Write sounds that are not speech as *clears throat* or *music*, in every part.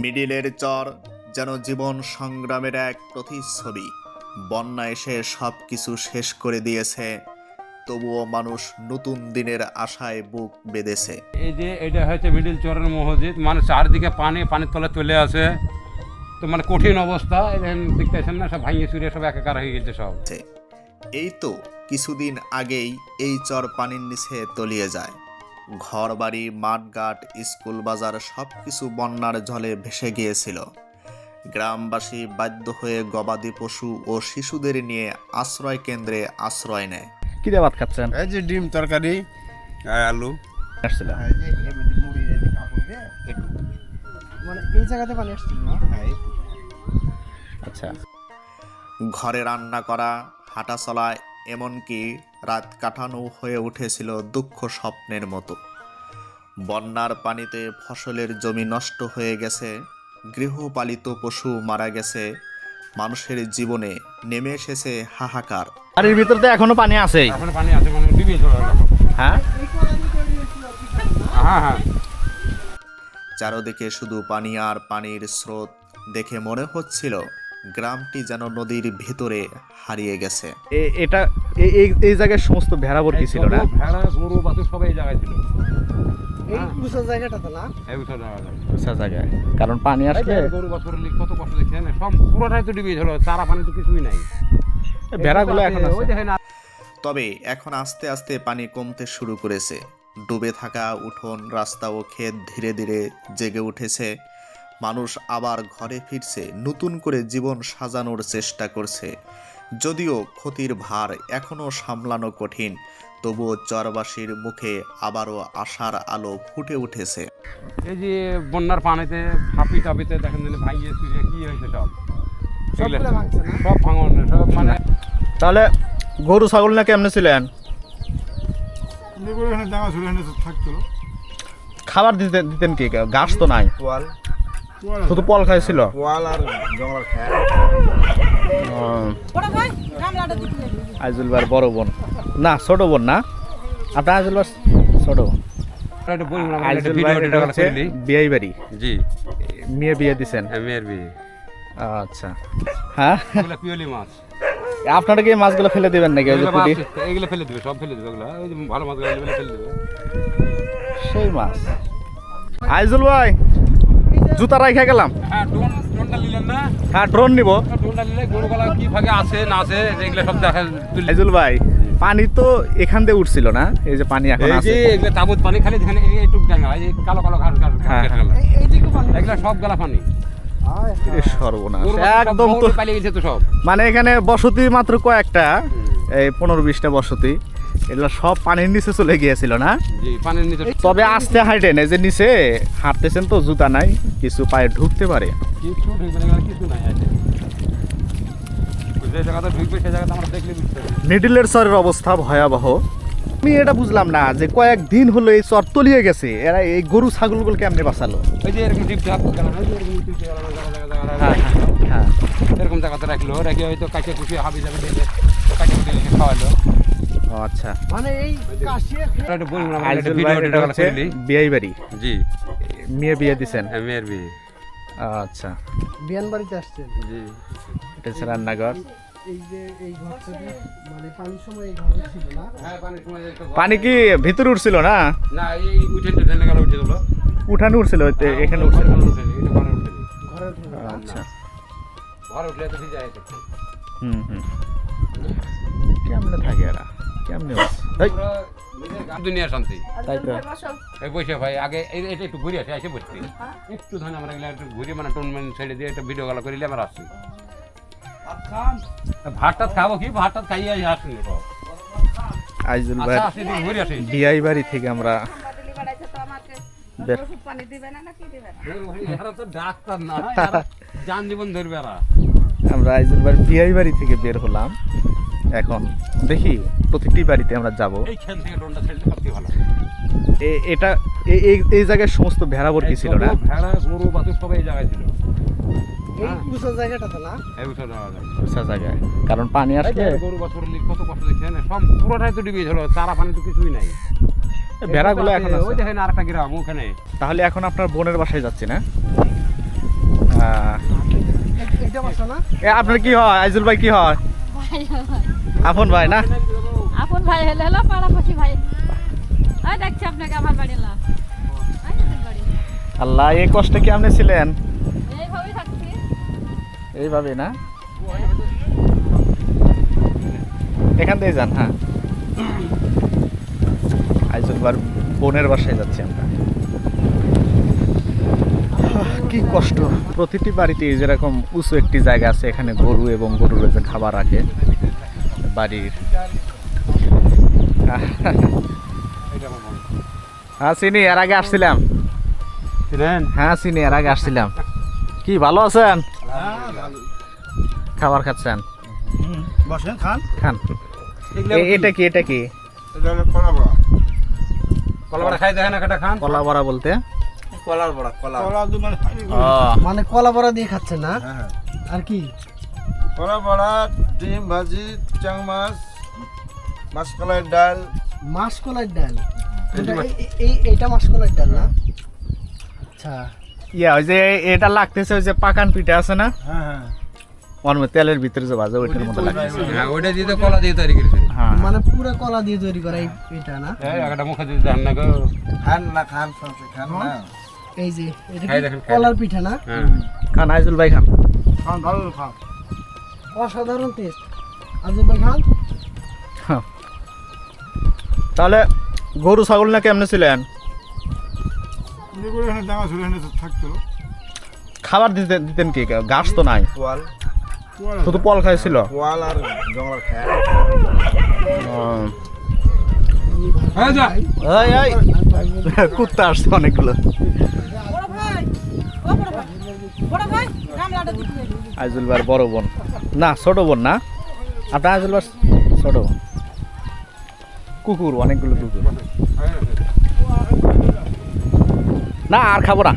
মিডিলের চর যেন জীবন সংগ্রামের এক প্রতিচ্ছবি। বন্যা এসে সব কিছু শেষ করে দিয়েছে তবুও মানুষ নতুন দিনের আশায় বুক বেঁধেছে। এই যে এটা হয়েছে মিডিল চরের মসজিদ মানে চারদিকে পানি পানির তলে চলে আসে। তো মানে কঠিন অবস্থা দেখতেছেন না সব ভাঙিয়ে চুরিয়ে সব একাকার হয়ে গেছে সব। এই তো কিছুদিন আগেই এই চর পানির নিচে তলিয়ে যায়। ঘর বাড়ি মাঠঘাট স্কুল বাজার সব কিছু বন্যার জলে ভেসে গিয়েছিল। গ্রামবাসী বাধ্য হয়ে গবাদি পশু ও শিশুদের নিয়ে আশ্রয় কেন্দ্রে আশ্রয় নেয়। কি দিয়ে ভাত খাচ্ছেন? এই যে ডিম তরকারি আর আলু। আসছিল। মানে এই জায়গাতে পানি আসছিল না? আচ্ছা। ঘরে রান্না করা হাঁটা চলা এমনকি রাত কাটানো হয়ে উঠেছিল দুঃখ স্বপ্নের মতো। বন্যার পানিতে ফসলের জমি নষ্ট হয়ে গেছে গৃহপালিত পশু মারা গেছে মানুষের জীবনে নেমে এসেছে হাহাকার। বাড়ির ভিতর তো এখনও পানি আছেই। এখন পানি আছে মানে ডিবি চলে হ্যাঁ? হ্যাঁ হ্যাঁ। চারদিকে শুধু পানি আর পানির স্রোত দেখে মনে হচ্ছিল গ্রামটি যেন নদীর ভেতরে হারিয়ে গেছে। এটা এই জায়গায় সমস্ত ভেড়া ভর্তি ছিল না? ভেড়া গরু বাছুর সবাই এই জায়গায় ছিল। কারণ পানি আসলে গরু বাছুর কত কষ্ট দেখছেন? সব পুরোটাই তো ডিবি হলো চারা পানি তো কিছুই নাই। ভেড়াগুলো এখন ওই আছে। দেখেন তবে এখন আস্তে আস্তে পানি কমতে শুরু করেছে। ডুবে থাকা উঠোন রাস্তা ও ক্ষেত ধীরে ধীরে জেগে উঠেছে। মানুষ আবার ঘরে ফিরছে নতুন করে জীবন সাজানোর চেষ্টা করছে। যদিও ক্ষতির ভার এখনও সামলানো কঠিন তবুও চরবাসীর মুখে আবারও আশার আলো ফুটে উঠেছে। এই যে বন্যার পানিতে হাপি টাপিতে দেখেন দিলে ভাঙিয়ে চুরিয়ে কি হয়েছে সব। সব ভাঙন সব মানে তাহলে গরু ছাগল না কেমনে ছিলেন? খাবার দিতেন দিতেন কি? ঘাস তো নাই। শুধু পল খাইছিল? পোয়াল আর আইজুল বার বড় বোন। না ছোট বোন না। আপনার আইজুল বার ছোট। বিয়াই বাড়ি। জি। মেয়ে বিয়ে দিছেন। মেয়ের বিয়ে। আচ্ছা। হ্যাঁ? পিওলি মাছ। আপনারা কি মাছগুলো ফেলে দিবেন নাকি এগুলো ফেলে দিবে সব ফেলে দিবে ওগুলো ভালো মাছগুলো ফেলে দিবে। সেই মাছ। আইজুল ভাই! জুতা রাইখা গেলাম। হ্যাঁ ডোন ডোনটা নিলেন না? হ্যাঁ ড্রোন নিব। ডোনটা নিলে গরুগুলা কি ভাগে আছে না আছে এগুলো সব দেখা ভাই পানি তো এখান দিয়ে উঠছিল না? এই যে পানি এখন এই যে তাবুত পানি খালি যেখানে এইটুক ডাঙ্গা এই কালো কালো ঘাস ঘাস হ্যাঁ, হ্যাঁ। এই- এইদিকে পানি। এগুলো সব গেলা পানি। সর্বনাশ। একদম তো পালিয়ে গেছে তো সব। মানে এখানে বসতি মাত্র কয়েকটা এই পনেরো বিশটা বসতি। এগুলো সব পানির নিচে চলে গিয়েছিল না? পানির নিচে তবে আস্তে হাঁটেন এই যে নিচে হাঁটতেছেন তো জুতা নাই কিছু পায়ে ঢুকতে পারে। কিছু কিছু নাই মিডিলের চরের অবস্থা ভয়াবহ। আমি এটা বুঝলাম না যে কয়েকদিন হলো এই চর তলিয়ে গেছে এরা এই গরু ছাগলগুলো কেমনে বাঁচালো? ওই যে এরকম জায়গাতে রাখল রেখে হয়তো কাছে কুচি হাবি যাবে খাওয়ালো। আচ্ছা। মানে এই কাশিয়ে একটা না একটা ভিডিও এটা হচ্ছে বিয়াই বাড়ি জি। মেয়ে বিয়ে দিছেন। মেয়ের বিয়ে। আচ্ছা। বিয়ান বাড়িতে আসছেন? জি। এটা হচ্ছে রান্নাঘর। এই যে এই ঘরটা যে মানে পানির সময় এই ঘরে ছিল না? হ্যাঁ পানি কি ভিতরে উঠছিল না? না এই উঠে ট্রেনে গেল উঠে দিল উঠানে উঠছিল এখানে উঠছিল। আচ্ছা। ঘরে উঠলে তো ভিজে যায়। হুম হুম। কেমনে থাকে এরা? কেমনে দুনিয়া শান্তি। তাই তো। এই বসে ভাই আগে এই- এটা একটু ঘুরে আসে এসে বসছি একটু ধরে আমরা এগুলো একটু ঘুরে মানে টোনমেন্ট ছেড়ে দিয়ে একটা ভিডিও গলা করিলে আমরা আসছি ভাত টাত খাব কি? ভাত টাত খাইয়ে আসুন আইজুল ভাই আচ্ছা আসি। বিয়াই বাড়ি থেকে আমরা আমরা আইজুল বাড়ি বিয়াই বাড়ি থেকে বের হলাম। এখন দেখি প্রতিটি বাড়িতে আমরা যাব। এটা এই এই জায়গায় সমস্ত ভেড়া ভর্তি ছিল না? ভেড়া গরু বাছুর এই জায়গায় ছিল। এই উঁচু জায়গাটাতে না? এই বছর যাওয়া যায় আচ্ছা জায়গায়। কারণ পানি আসলে গরু বাছুর কত কষ্ট দেখছেন? সব পুরোটাই তো ডুবে হলো চারা পানি তো কিছুই নাই। ভেড়াগুলো এখন ওই আছে দেখেন আরেকটা গ্রাম ওখানে। তাহলে এখন আপনার বোনের বাসায় যাচ্ছি না? আপনার কি হয়? আইজুল ভাই কি হয়? আপন ভাই না? আপন ভাই হলে হলো পাড়াপাশি ভাই। এই দেখছি আপনাকে আমার বাড়ি বাড়ি। আল্লাহ এই কষ্টে কি আপনি ছিলেন? এইভাবেই থাকছি। এইভাবে না? এখান থেকে যান হ্যাঁ। আইজুল বোনের বাসায় যাচ্ছি আমরা। কি কষ্ট। প্রতিটি বাড়িতে যেরকম উঁচু একটি জায়গা আছে এখানে গরু এবং গরুর খাবার রাখে বাড়ির। হ্যাঁ চিনি এর আগে আসছিলাম। হ্যাঁ চিনি এর আগে আসছিলাম। কি ভালো আছেন? খাবার খাচ্ছেন? বসেন খান। খান। এটা কি এটা কি? এটা কলা বড়া। কলবারে খাই দেখেন একটা খান। কলা বড়া বলতে? কলা। দু মানে মানে কলা বড়া দিয়ে খাচ্ছে না? হ্যাঁ। আর কি? কলা বড়া ডিম ভাজি চাং মাছ মাছকলাই ডাল। মাছ কলার ডাল এটা- এই- এইটা মাছ ডাল না? আচ্ছা। ইয়া ওই যে এটা লাগতেছে ওই যে পাকান পিঠা আছে না? হ্যাঁ হ্যাঁ। মধ্যে তেলের ভিতরে যে বাজে ওইটার মধ্যে লাগতেছে। হ্যাঁ ওইটা দিয়ে তো কলা দিয়ে তৈরি করেছে। হ্যাঁ। মানে পুরো কলা দিয়ে তৈরি করা এটা না? এই একটা মুখে দিয়ে দেন না গো। খান না খান সবসে খান না। এই যে এটা কলার পিঠা না? হ্যাঁ। খান আইজুল ভাই খান। খান ভালো খান। অসাধারণ টেস্ট আজব ভাই খান? হ্যাঁ। তাহলে গরু ছাগল না কেমনে ছিলেন? থাকতো। খাবার দিতে দিতেন কি? ঘাস তো নাই? শুধু পল খাইছিল? পোয়াল আর জঙ্গল খায় ও। এই যা। এই, এই। কুত্তা আসছে অনেকগুলো। আইজুল ভাইয়ের বড় বোন। না ছোট বোন না? আপনার আইজুল ভাই ছোট বোন। কুকুর অনেকগুলো কুকুর। না আর খাব না।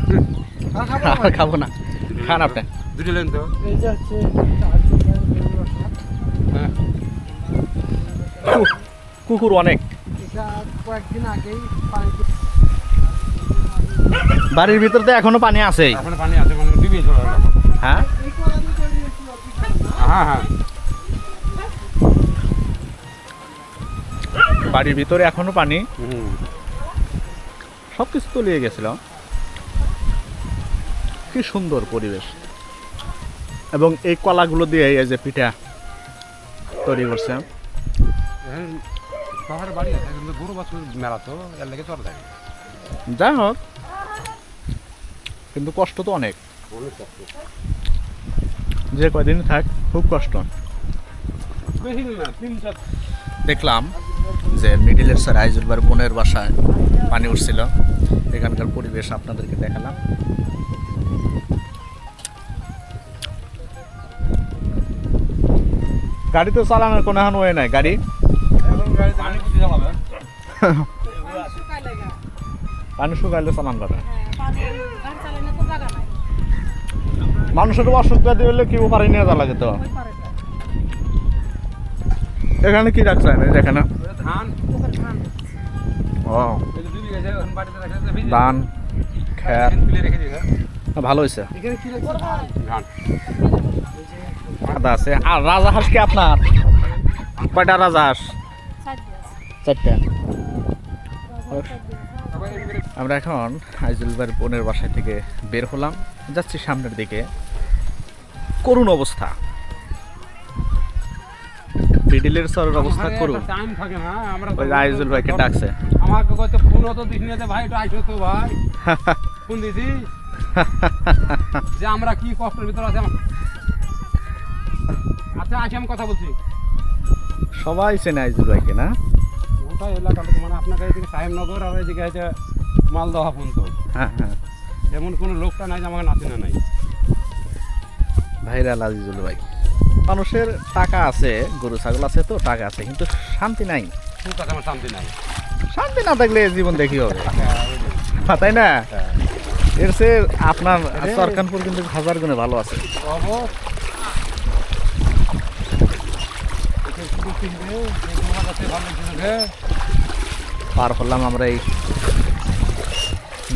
আর খাব না। খান আপনি। দুটো লেন তো। কুকুর অনেক। বাড়ির ভিতর তো এখনও পানি আছে এখন পানি আছে হ্যাঁ? হ্যাঁ হ্যাঁ। বাড়ির ভিতরে এখনও পানি। সব কিছু তলিয়ে গেছিল। কি সুন্দর পরিবেশ। এবং এই কলাগুলো দিয়ে এই যে পিঠা তৈরি করছে। যাই হোক কিন্তু কষ্ট তো অনেক। যে কয়দিন থাক খুব কষ্ট। দেখলাম। যে মিডিলের স্যার আইজুলবার বোনের বাসায় পানি উঠছিল এখানকার পরিবেশ আপনাদেরকে দেখালাম। গাড়ি তো চালানোর কোনো এখন ওয়ে নাই গাড়ি? *laughs* পানি শুকাইলে চালান জায়গা নাই। মানুষের অসুখ ব্যাধি হলে কি পারে নিয়ে যাওয়া লাগে তো। এখানে কি রাখছেন? ও এখন। রেখে ধান খ্যার ভালো হয়েছে। আদা আছে। আর রাজা হাঁস কি আপনার? কয়টা রাজা হাঁস? চারটা। আমরা এখন আইজুলবার বোনের বাসায় থেকে বের হলাম। যাচ্ছি সামনের দিকে। করুণ অবস্থা। মিডিলের সরের অবস্থা করুন। না আমরা ওই আইজুল ভাইকে ডাকছে। আমাকে কত ফোন হতো দিস নিয়ে ভাই একটু আইসো তো ভাই। ফোন দিছি। যে আমরা কি কষ্টের ভিতর আছে আচ্ছা আসি আমি কথা বলছি। সবাই চেনে আইজুল ভাইকে না? ওটা এলাকা লোক মানে আপনাকে এদিকে সাহেবনগর আর এদিকে হচ্ছে মালদহ পর্যন্ত। হ্যাঁ হ্যাঁ। এমন কোনো লোকটা নাই যে আমাকে নাচে না নাই। ভাইরাল আজিজুল ভাই। মানুষের টাকা আছে গরু ছাগল আছে তো টাকা আছে কিন্তু শান্তি নাই। শান্তি নাই। শান্তি না থাকলে জীবন দেখি হবে। হ্যাঁ, তাই না? এর সে আপনার সরকারপুর কিন্তু হাজার গুণে ভালো আছে। পার হলাম আমরা এই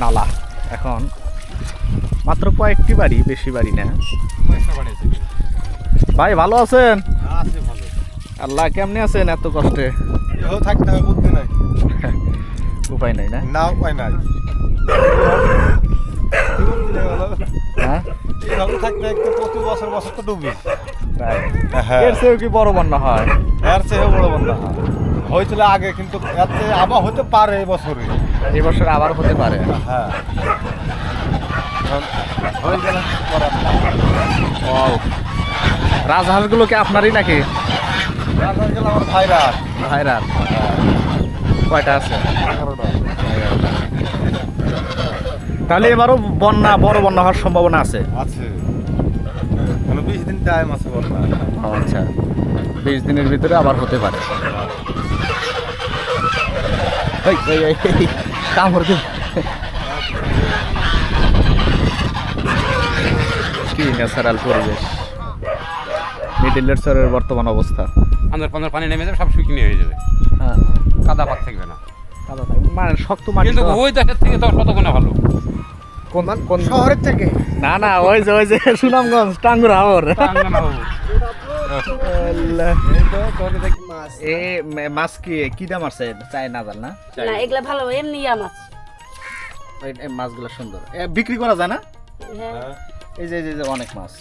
নালা। এখন মাত্র কয়েকটি বাড়ি বেশি বাড়ি না। কয়েকটা বাড়ি আছে। ভাই ভালো আছেন? আল্লাহ কেমনে আছেন এত কষ্টে? থাকতে হবে বুদ্ধি নাই। উপায় নাই না? না উপায় নাই। হ্যাঁ। হ্যাঁ। হয়? হয়েছিল আগে কিন্তু আবার হতে পারে এই বছরে। এই আবার হতে পারে। হ্যাঁ। হয়ে গেল রাজহাঁসগুলো কি আপনারই নাকি? রাখার গেল আমার ভাইরা ভাইরা কয়টা আছে? তাহলে এবারও বন্যা বড় বন্যা হওয়ার সম্ভাবনা আছে? আছে। মানে বিশ দিন টাইম আছে বলনা ও আচ্ছা। বিশ দিনের ভিতরে আবার হতে পারে। কামড় কি ন্যাচারাল পরিবেশ। মিডিলের চরের বর্তমান অবস্থা। আন্দার পান্দার পানি নেমে যাবে সব শুকিয়ে হয়ে যাবে। হ্যাঁ। কাদা পাক থাকবে না। মানে শক্ত মাটি কিন্তু ওই দেশের থেকে তো কত গুণে ভালো। কোন কোন শহরের থেকে? না না ওই যে ওই যে সুনামগঞ্জ টাঙ্গুর হাওর। এ মাছ কি কি দাম আছে? চাই না জান না? না এগুলা ভালো এমনি মাছ। মাছগুলো সুন্দর। এ বিক্রি করা যায় না? হ্যাঁ। এই যে এই যে- অনেক মাছ।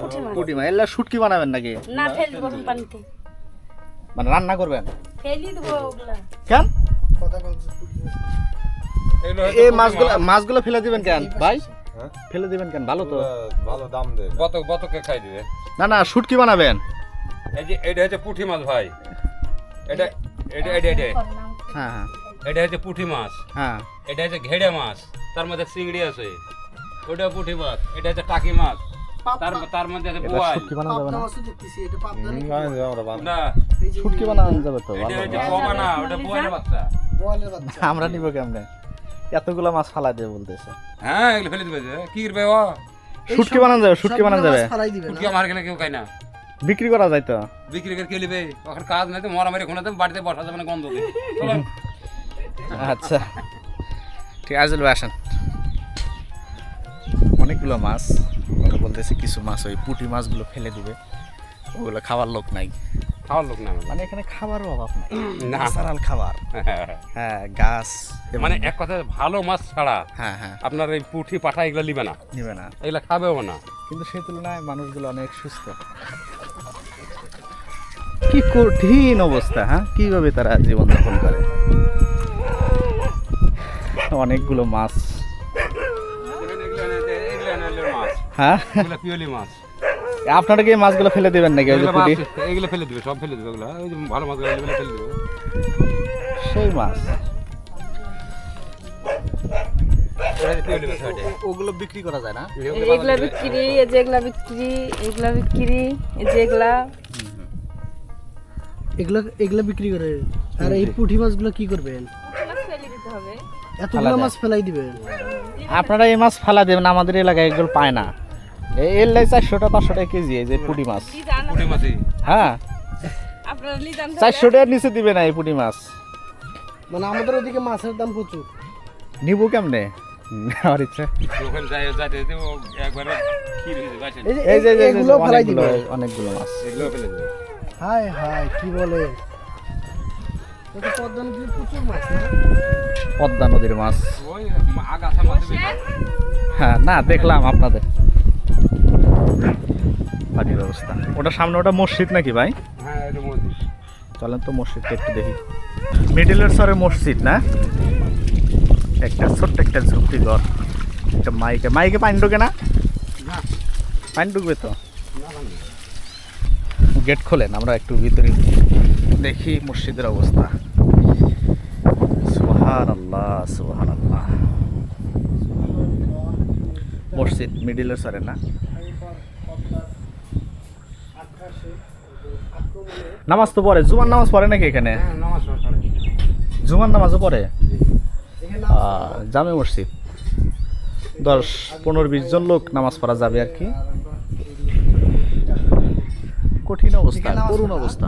পুঁটি মাছ। পুঁটি মাছ। এগুলা শুটকি বানাবেন নাকি? না ফেল দিব পানিতে। মানে রান্না করবেন? ফেলি দেবো ওগুলা। কেন? এই মাছগুলো মাছগুলো ফেলে দিবেন কেন? ভাই হ্যাঁ? ফেলে দিবেন কেন? ভালো তো। ভালো দাম দেয়। বতক বতকে খাই দিবে। না না শুটকি বানাবেন। এই যে এটা হচ্ছে পুঁটি মাছ ভাই। এটা এটা এটা এটা। হ্যাঁ হ্যাঁ। এটা হচ্ছে পুঁটি মাছ। হ্যাঁ। এটা হচ্ছে ঘেড়ে মাছ। তার মধ্যে চিংড়ি আছে। ওটা পুঁটি মাছ এটা হচ্ছে টাকি মাছ। তার তার মধ্যে আছে বোয়াল। শুটকি বানানো যাবে না? দেখতেছি এটা পাবদা আমরা না। শুটকি বানানো যাবে তো এটা হচ্ছে পোয়া না ওটা বোয়ালের বাচ্চা। বোয়ালের বাচ্চা। আমরা নিব কেমনে? এতগুলো মাছ ফালা দিয়ে বলতেছে। হ্যাঁ এগুলো ফেলে দিবে কি করবে ও? শুটকি বানানো যাবে শুটকি বানানো যাবে। আমার কেউ খায় না। বিক্রি করা যায় তো? বিক্রি করে কে নেবে ওখানে কাজ নাই তো মরামারি খোনাতে বাড়িতে বসা যাবে না গন্ধ আচ্ছা। ঠিক আছে ভাই আসেন। অনেকগুলো মাছ ওরা বলতেছে কিছু মাছ ওই পুঁটি মাছগুলো ফেলে দিবে। ওগুলো খাবার লোক নাই। খাওয়ার লোক না আমাদের। মানে এখানে খাবারও অভাব নাই। *clears throat* না। ন্যাচারাল খাবার। *laughs* হ্যাঁ গাছ মানে এক কথা ভালো মাছ ছাড়া হ্যাঁ হ্যাঁ। আপনার এই পুঁটি পাঠা এগুলো নিবে না। নিবে না। এগুলো খাবেও না। কিন্তু সেই তুলনায় মানুষগুলো অনেক সুস্থ। *laughs* কি কঠিন অবস্থা হ্যাঁ? কীভাবে তারা জীবনযাপন করে? অনেকগুলো মাছ হ্যাঁ? এগুলো পিওলি মাছ। আপনারা কি এই মাছগুলো ফেলে দেবেন নাকি ওই এগুলো পুঁটি? মাছ- এগুলো ফেলে দিবে সব ফেলে দিবে ওগুলো। ভালো মাছগুলো ফেলে দিবে। সেই মাছ। ওগুলো বিক্রি করা যায় না? এগুলা বিক্রি এই বিক্রি এগুলা বিক্রি এই যে এগুলা। এগুলো এগুলো বিক্রি করে। আর এই পুঁটি মাছগুলো কি করবেন ফেলে এতগুলো মাছ ফেলাই দিবেন আপনারা এই মাছ ফালা দেবেন আমাদের এলাকায় এগুলো পায় না। এর লাই চারশোটা পাঁচশো টাকা কেজি এই যে পুঁটি মাছ। পুঁটি মাছই। হ্যাঁ। আপনারা চারশো টাকার নিচে দিবে না এই পুঁটি মাছ। মানে আমাদের ওদিকে মাছের দাম প্রচুর। নিব কেমনে? আমার ইচ্ছা। এই যে এগুলো ফেলাই অনেকগুলো অনেকগুলো মাছ। এগুলো ফেলে দিবে। হায় হায় কি বলে? পদ্মা নদীর প্রচুর মাছ পদ্মা নদীর মাছ। হ্যাঁ না দেখলাম আপনাদের। বাড়ির অবস্থা ওটা সামনে ওটা মসজিদ নাকি ভাই? হ্যাঁ চলেন তো মসজিদটা একটু দেখি। মিডিলের সরে মসজিদ না? একটা ছোট্ট একটা ঝুপড়ি ঘর। একটা মাইকে। মাইকে পানি ঢোকে না? পানি ঢুকবে তো? গেট খোলেন আমরা একটু ভিতরে দেখি মসজিদের অবস্থা। সুহান আল্লাহ সুহান আল্লাহ মসজিদ মিডিলের সরে না? নামাজ তো পড়ে। জুমার নামাজ পড়ে নাকি এখানে? হ্যাঁ নামাজ পড়ে জুমার নামাজও পড়ে? জামে মসজিদ। দশ পনেরো বিশ জন লোক নামাজ পড়া যাবে আর কি। কঠিন অবস্থা করুণ অবস্থা।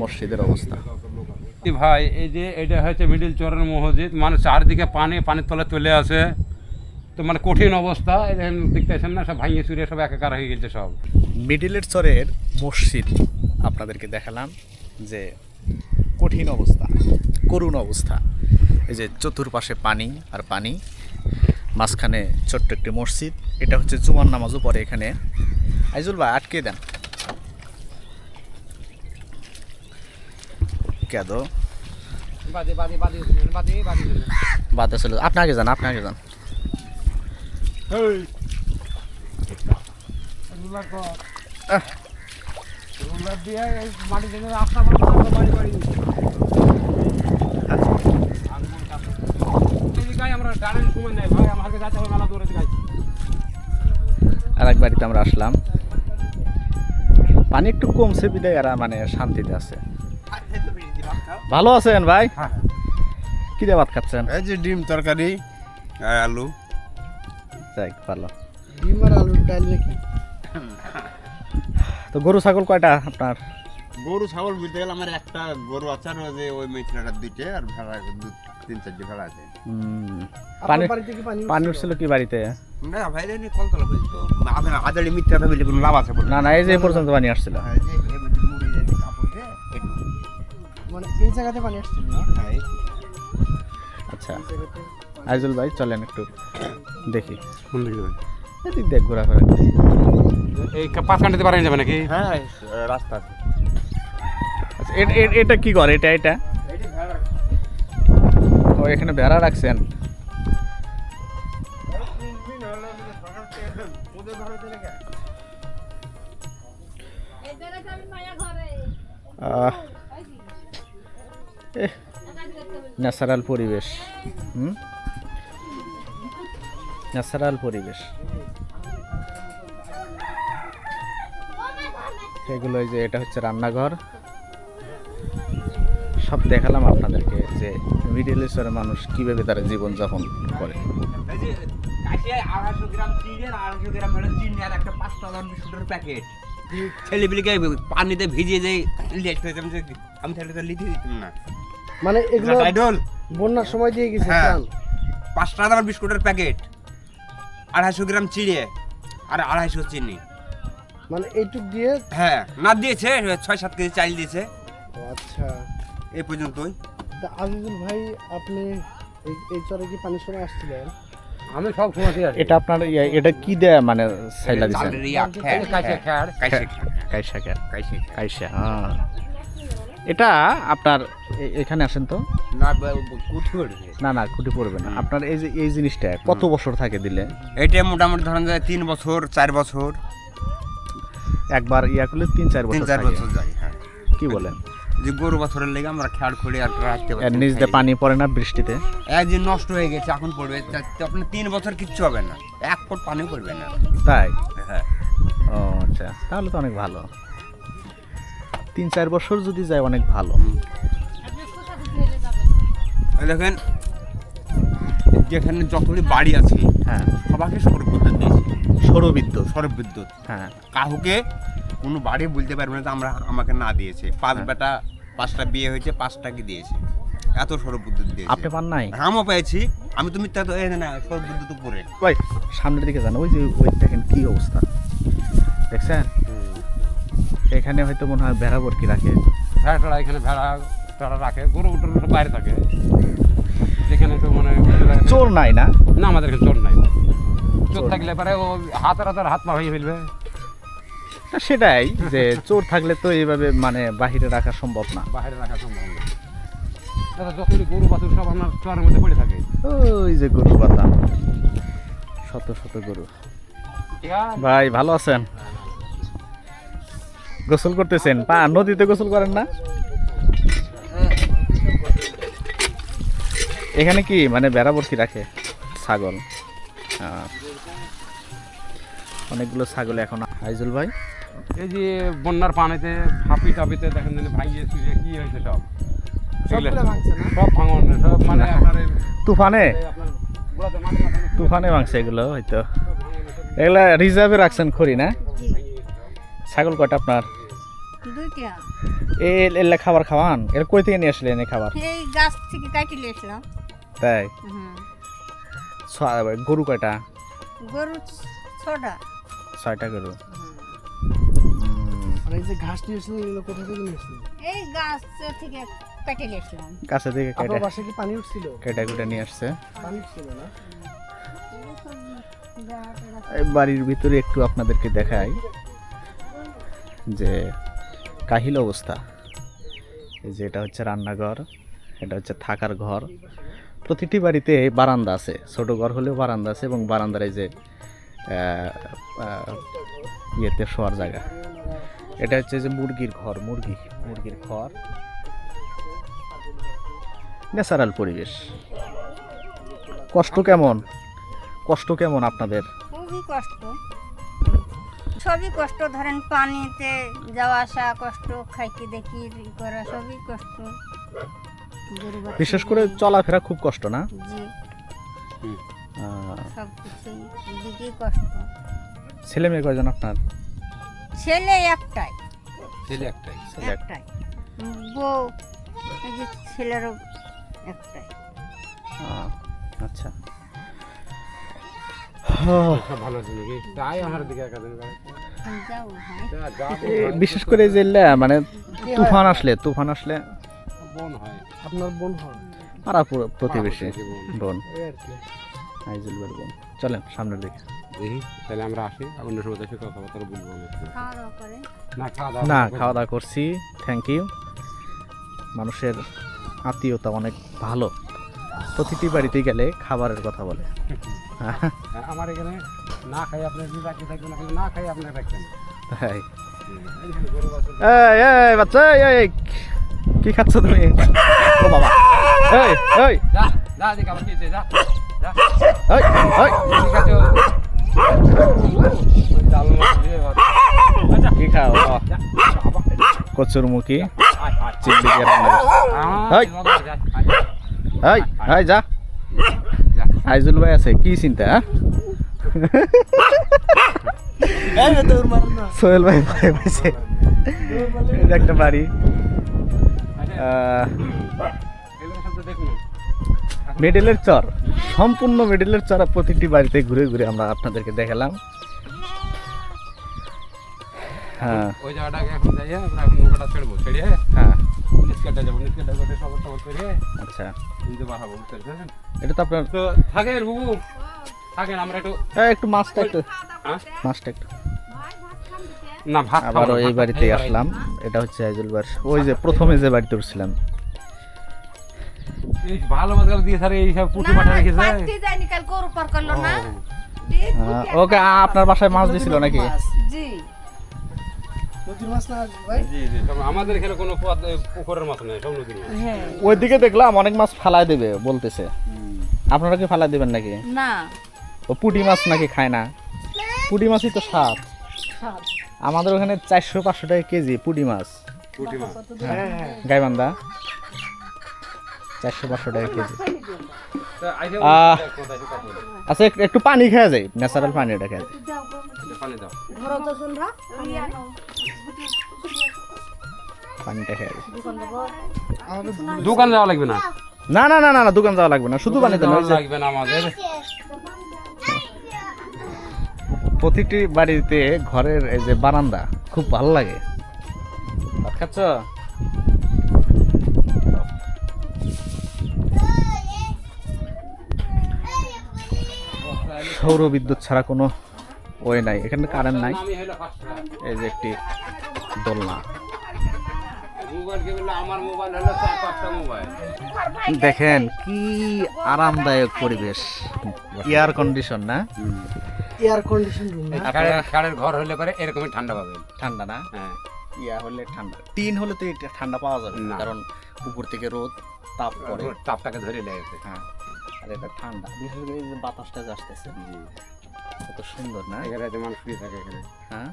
মসজিদের অবস্থা। ভাই এই যে এটা হচ্ছে মিডিল চরের মসজিদ। মানে চারদিকে পানি পানির তলে চলে আসে। তো মানে কঠিন অবস্থা। দেখতেছেন না সব ভাঙিয়ে চুরিয়ে সব একাকার হয়ে গেছে সব। মিডিলের চরের মসজিদ আপনাদেরকে দেখালাম যে কঠিন অবস্থা করুণ অবস্থা। এই যে চতুর্পাশে পানি আর পানি মাঝখানে ছোট্ট একটি মসজিদ। এটা হচ্ছে জুমার নামাজও পরে এখানে। আইজুল ভাই আটকে দেন। কেদ বাদে বাদে বাদে বাদে বাদে বাদ আসলে আপনি আগে যান আপনি আগে যান মাটি দিয়ে রাস্তা বাড়ি বাড়ি আমরা ডানের সময় নেই ভাই আমাকে যাতে হবে মেলা দৌড়াতে গাই। আর এক বাড়িতে আমরা আসলাম। পানি একটু কমছে বিদায় এরা মানে শান্তিতে আছে। ভালো আছেন ভাই? কি দিয়ে ভাত খাচ্ছেন? এই যে ডিম তরকারি আর আলু। যাই ভালো। ডিম আর আলুর ডাল নাকি? তো গরু ছাগল কয়টা আপনার? গরু ছাগল বুঝতে গেলে আমার একটা গরু আছে আর ওই যে ওই মেথিনাটার দুইটে আর ভেড়া দু তিন চারটে ভেড়া আছে। পানি পানি পানি উঠছিল কি বাড়িতে? না ভাই রে কলতলা বলতো আপনার আদালি মিথ্যা কথা বললে কোনো লাভ আছে না না এই যে পর্যন্ত পানি আসছিল। হ্যাঁ, মানে এই জায়গাতে পানি আসছিল না? হ্যাঁ, আচ্ছা আইজুল ভাই চলেন একটু দেখি। কোন দিকে এদিক দেখ ঘোরাফেরা করি। এই পাঁচ কান্ডিতে পারেন যাবে নাকি হ্যাঁ রাস্তা আছে আচ্ছা এ- এ- এটা কি করে এটা এটা ও এখানে বেড়া রাখছেন আহ, এহ, ন্যাচারাল পরিবেশ হুম ন্যাচারাল পরিবেশ এগুলো যে এটা হচ্ছে রান্নাঘর। সব দেখালাম আপনাদেরকে যে মিডিল ইস্টের মানুষ কীভাবে তারা জীবনযাপন করে। আড়াইশো গ্রাম চিনি আড়াইশো গ্রাম হলো চিনি একটা পাঁচ টাকা বিস্কুটের প্যাকেট। ছেলেপিলিকে পানিতে ভিজিয়ে লেট আমি আমি তাহলে তো লিখে দিতাম না। মানে এগুলো আইডল বন্যার সময় দিয়ে গেছে হ্যাঁ। ত্রাণ। পাঁচ টাকা বিস্কুটের প্যাকেট আড়াইশো গ্রাম চিড়ে আর আড়াইশো চিনি। মানে এইটুক দিয়ে? হ্যাঁ না দিয়েছে ছয় সাত কেজি চাল দিয়েছে। আচ্ছা। এই পর্যন্তই। তা আজিজুল ভাই আপনি এই- এই চরে কি পানির সময় আসছিলেন? আমি সব সময় এটা আপনার ইয়ে- এটা কি দেয় মানে সাইলা চালের ইয়া খ্যার, খ্যার কাইসে খ্যার, কাইসা কে কাইসে খ্যার। কাইসা হ্যাঁ। এটা আপনার এ- এখানে আসেন তো? না ব- ব- কুঠি উঠবে। না না খুঁটি পড়বে না। আপনার এই যে এই জিনিসটা কত বছর থাকে দিলে? এটা মোটামুটি ধরেন যায় তিন বছর চার বছর। একবার ইয়া করলে তিন চার তিন বছর চার থাকে। বছর যায় হ্যাঁ। কি বলেন? যে গরু বছরের লেগে আমরা খেয়াল করে আর রাখতে এর পারছি নিচ দিয়ে পানি পড়ে না বৃষ্টিতে? একদিন নষ্ট হয়ে গেছে এখন পড়বে। তা- তা আপনার তিন বছর কিচ্ছু হবে না। এক ফুট পানি পড়বে না। তাই? হ্যাঁ। ও আচ্ছা। তাহলে তো অনেক ভালো। তিন চার বছর যদি যায় অনেক ভালো। এই দেখেন যেখানে যতগুলি বাড়ি আছে হ্যাঁ। সবাইকে সৌর বিদ্যুৎ সৌরবিদ্যুৎ। বিদ্যুৎ হ্যাঁ। কাহুকে কোনো বাড়ি বলতে পারবে না যে আমরা আমাকে না দিয়েছে। পাঁচ বেটা পাঁচটা বিয়ে হয়েছে পাঁচটাকে দিয়েছে। এত সৌর বিদ্যুৎ দিয়েছে। আপনি পান নাই? আমিও পেয়েছি। আমি তুমি তা তো এই না সৌর বিদ্যুৎ উপরে। ভাই সামনের দিকে যান ওই যে ওই দেখেন কি অবস্থা। দেখছেন? এখানে হয়তো মনে হয় ভেড়া বরকি রাখে। ভেড়া টেড়া এখানে ভেড়া টেড়া রাখে গরু টরু বাইরে থাকে। যেখানে তো মানে চোর নাই না? না আমাদের এখানে চোর নাই। চোর থাকলে পরে ও হাতের হাতের হাত পা ভেঙে ফেলবে। সেটাই যে চোর থাকলে তো এইভাবে মানে বাহিরে রাখা সম্ভব না। বাহিরে রাখা সম্ভব না। দাদা যতগুলি গরু বাছুর সব মধ্যে পড়ে থাকে। ওই যে গরু পাতা। শত শত গরু। ভাই ভালো আছেন? গোসল করতেছেন? পা নদীতে গোসল করেন না? এখানে কি মানে বেড়াবর্তি রাখে? ছাগল। অনেকগুলো ছাগল এখন আইজুল ভাই? এই যে বন্যার পানিতে হাপি টাপিতে দেখেন যেন ভাঙিয়ে চুরিয়ে কি হয়েছে সব। সব ভাঙন সব মানে আপনার তুফানে? তুফানে ভাঙছে এগুলো হয়তো এগুলা রিজার্ভে রাখছেন খড়ি না? ছাগল কয়টা আপনার? এলা খাবার খাওয়ান? এর কই থেকে নিয়ে আসলেন এই খাবার? এই গাছ থেকে কাটি লিয়েছিলাম তাই? ছ- গরু কয়টা? গরু ছটা। ছয়টা গরু। আর এই যে ঘাস নিয়ে এসেছিলেন এগুলো কোথা থেকে নিয়ে এসেছিলেন? এই গাছ থেকে কেটে নিয়েছিলাম কাছে থেকে কেটে আপনার বাসায় কি পানি উঠছিল? কেটে কুটে নিয়ে আসছে। পানি উঠছিল না? এই বাড়ির ভিতরে একটু আপনাদেরকে দেখাই যে কাহিল অবস্থা। এই যে এটা হচ্ছে রান্নাঘর এটা হচ্ছে থাকার ঘর। প্রতিটি বাড়িতে বারান্দা আছে ছোট ঘর হলেও বারান্দা আছে এবং বারান্দার এই যে ইয়েতে শোয়ার জায়গা। এটা হচ্ছে যে মুরগির ঘর মুরগি মুরগির ঘর। ন্যাচারাল পরিবেশ। কষ্ট কেমন? কষ্ট কেমন আপনাদের? খুবই কষ্ট। সবই কষ্ট ধরেন পানিতে যাওয়া আসা কষ্ট খাইতে দেখি করা সবই কষ্ট। বিশেষ করে চলাফেরা খুব কষ্ট না? জি। সব কিছুই দিকেই কষ্ট। ছেলে মেয়ে কয়জন আপনার? ছেলে একটাই। ছেলে একটাই একটাই। বউ এই যে ছেলেরও একটাই। আচ্ছা। ভালো আছে নাকি? তাই আমার দিকে একা বিশেষ করে যে মানে তুফান আসলে তুফান আসলে বোন হয়। আপনার বোন হয়? পুরো প্রতিবেশী বোন। বোন চলেন সামনের দিকে। দেখি তাহলে আমরা আসি। অন্য সময় এসে কথাবার্তা বলব না খাওয়া দাওয়া না খাওয়া দাওয়া করছি। থ্যাংক ইউ মানুষের আত্মীয়তা অনেক ভালো। প্রতিটি বাড়িতে গেলে খাবারের কথা বলে। *laughs* হ্যাঁ, আমার এখানে না খাই আপনার রাখি থাকবেন না খাই আপনার রাখবেন তাই। এই বাচ্চা এই, কি খাচ্ছ তুমি? *laughs* ও বাবা। এই এই। যা যা। কি খাও। কচুর মুখি। বাবা, যা। আইজুল ভাই আছে কি চিন্তা হ্যাঁ? সোহেল ভাই ভাই পাইছে একটা বাড়ি আহ, মিডলের চর সম্পূর্ণ মিডলের চর প্রতিটি বাড়িতে ঘুরে ঘুরে আমরা আপনাদেরকে দেখালাম। হ্যাঁ। ওই জায়গাটাকে এখন যাইয়ে আমরা এখন নৌকাটা ছেড়বো ছেড়ে হ্যাঁ। নিষ্কাটা যাব নিষ্কাটা করে সবর টবর করে আচ্ছা। বুঝতে পেরেছেন? এটা তো আপনার তো থাকেন বুবু থাকেন আমরা একটু এই, একটু মাছটা একটু হ্যাঁ? মাছটা একটু। না ভাত খাব আবারও এই বাড়িতে আসলাম। এটা হচ্ছে আইজুল ওই যে প্রথমে যে বাড়িতে উঠছিলাম। এই ভালো মাছ দিয়ে স্যার এই সব পুঁটি পাঠা রেখেছে? যায়নি কাল গরু পার করল না। ওকে আপনার বাসায় মাছ দিছিল নাকি? জি। নদীর মাছ না ভাই? জি জি সব আমাদের এখানে কোনো পুকুরের মাছ নেই সব নদীর হ্যাঁ। ওইদিকে দেখলাম অনেক মাছ ফালাই দেবে বলতেছে। আপনারা কি ফালাই দেবেন নাকি? না। ও পুঁটি মাছ নাকি খায় না? পুঁটি মাছই তো স্বাদ। আমাদের ওখানে চারশো পাঁচশো টাকা কেজি পুঁটি মাছ। পুঁটি মাছ। গাইবান্ধা। চারশো পাঁচশো টাকা কেজি। আচ্ছা একটু- একটু পানি খেয়ে যায় ন্যাচারাল পানি এটা খেয়ে যায় এটা পানি দাও। ধরো তো শুনবা পানিটা খেয়ে দোকান যাওয়া লাগবে না? না না না না না দোকান যাওয়া লাগবে না শুধু পানি দেন লাগবে না আমাদের। প্রতিটি বাড়িতে ঘরের এই যে বারান্দা খুব ভালো লাগে। খাচ্ছ? সৌর বিদ্যুৎ ছাড়া কোনো ওয়ে নাই। এখানে কারেন্ট নাই। এই যে একটি দোলনা। মোবাইল কে বলল আমার মোবাইল হলো চার পাঁচটা মোবাইল দেখেন কি আরামদায়ক পরিবেশ এয়ার কন্ডিশন না এয়ার কন্ডিশন ঘর হলে পরে এরকমই ঠান্ডা পাবেন। ঠান্ডা না? হ্যাঁ। ইয়া হলে ঠান্ডা। টিন হলে তো ঠান্ডা পাওয়া যাবে না। কারণ উপর থেকে রোদ তাপ পড়ে। তাপটাকে ধরে লেগেছে হ্যাঁ। এটা ঠান্ডা। বিশেষ করে এই যে বাতাসটা যে আসতেছে। কত সুন্দর না? এখানে যে মানুষ শুয়ে থাকে এখানে। হ্যাঁ?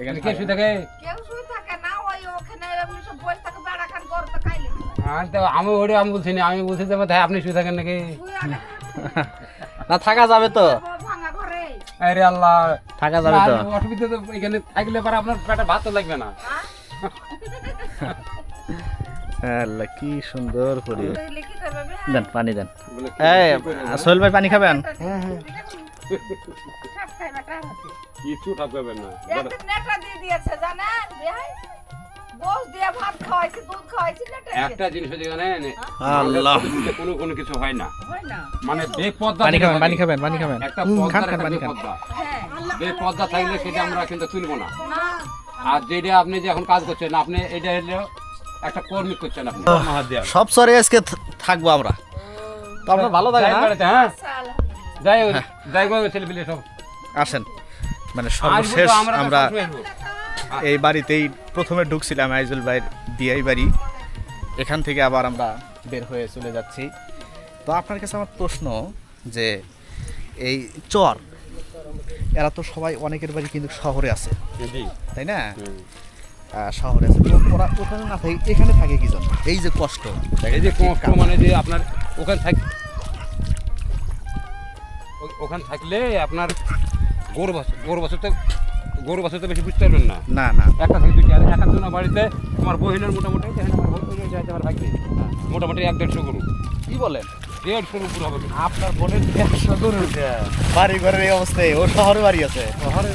এখানে কে শুয়ে থাকে? কেউ শুয়ে থাকে না ওই ওখানে এমনি সব বসে থাকে বেড়া খান গরু তো খাইলে। আমি তো আমি ওরে আমি বলছি না আমি বলছি যে ভাই আপনি শুয়ে থাকেন নাকি? না থাকা যাবে তো। আরে আল্লাহ। থাকা যাবে তো। না, অসুবিধা তো এখানে থাকলে পরে আপনার পেটে ভাত তো লাগবে না। *laughs* আল্লাহ কি সুন্দর পরিবেশ। দেন পানি দেন। এই সোহেল ভাই পানি খাবেন? হ্যাঁ হ্যাঁ। কিছু থাকবে না। দিয়ে দিয়েছে জানেন? ভাই বস দিয়ে ভাত খাওয়াইছি দুধ খাওয়াইছি একটা জিনিস হচ্ছে জানেন আল্লাহ। কোনো কোনো কিছু হয় না। মানে পানি খাবেন পানি খাবেন পানি খাবেন। একটা হুম, খান পদ্মার খান একটা পানি হ্যাঁ। থাকলে সেটা আমরা কিন্তু তুলবো না। আর যেটা আপনি যে এখন কাজ করছেন আপনি এটা একটা কর্মী করছেন আপনি। সব সরে আজকে থাকব আমরা। তো আপনার ভালো থাকে যাই হ্যাঁ? যাই হোক, যাই গো ছেলে পিলে সব। আসেন। মানে সর্বশেষ আমরা। এই বাড়িতেই প্রথমে ঢুকছিলাম আইজুল ভাইয়ের বিয়াই বাড়ি। এখান থেকে আবার আমরা বের হয়ে চলে যাচ্ছি। তো আপনার কাছে আমার প্রশ্ন যে এই চর এরা তো সবাই অনেকের বাড়ি কিন্তু শহরে আছে। তাই না? শহরে আছে। তো ওরা ওখানে না থাকে এখানে থাকে কি জন্য এই যে কষ্ট। এই যে মানে যে আপনার ওখানে থাক ওখানে থাকলে আপনার গরু বছর গরু বছর তো গরু বছর তো বেশি বুঝতে পারবেন না। না না। একটা থেকে দুইটা আর একার জন্য বাড়িতে আমার বহিনের মোটামুটি দেখেন আমার বোন ওই যে আমার ভাগ্নে মোটামুটি এক দেড়শো গরু। কি বলেন? দেড়শোর উপর হবে। আপনার বোনের দেড়শো গরু বাড়ি ঘরের এই অবস্থায় ও শহরে বাড়ি আছে। শহরে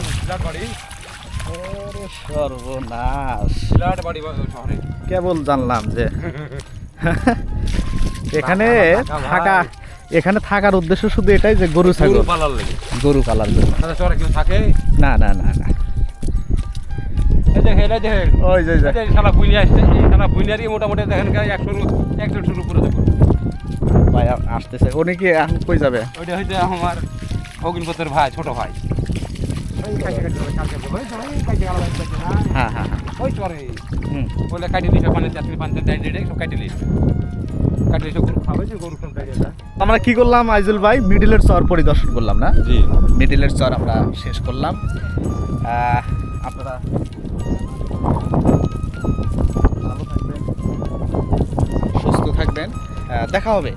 বাড়ি সর্বনাশ। কেবল জানলাম যে। *laughs* এখানে থাকা এখানে থাকার উদ্দেশ্য শুধু এটাই যে গরু ছাগল। গরু পালার লেগে। গরু পালার জন্য। থাকে? না না না না। ওই যে শালা বুইনি আসছে এই শালা বুইনারই মোটামুটি দেখেন একশো এক দেড়শোর উপরে দেবো ভাই আসতেছে। উনি কি এখন কই যাবে? ওইটা হচ্ছে আমার অগ্নিপথের ভাই ছোট ভাই। হ্যাঁ, হ্যাঁ হ্যাঁ হ্যাঁ। ওই চরে হুম। বলে কাটি দিছে পানি পানি সব কাটি দিছে। আমরা কি করলাম আইজুল ভাই মিডিলের চর পরিদর্শন করলাম না? জি। মিডিলের চর আমরা শেষ করলাম। আপনারা ভালো থাকবেন। সুস্থ থাকবেন। দেখা হবে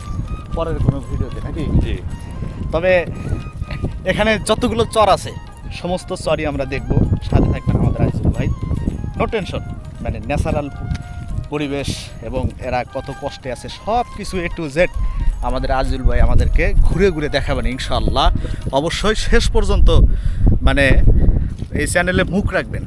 পরের কোনো ভিডিওতে নাকি? জি। তবে এখানে যতগুলো চর আছে সমস্ত সরি আমরা দেখব। সাথে থাকবেন আমাদের আইজুল ভাই। নো টেনশন মানে ন্যাচারাল পরিবেশ এবং এরা কত কষ্টে আছে সব কিছু এ টু জেড আমাদের আজিল ভাই আমাদেরকে ঘুরে ঘুরে দেখাবেন ইনশাল্লাহ অবশ্যই শেষ পর্যন্ত মানে এই চ্যানেলে মুখ রাখবেন।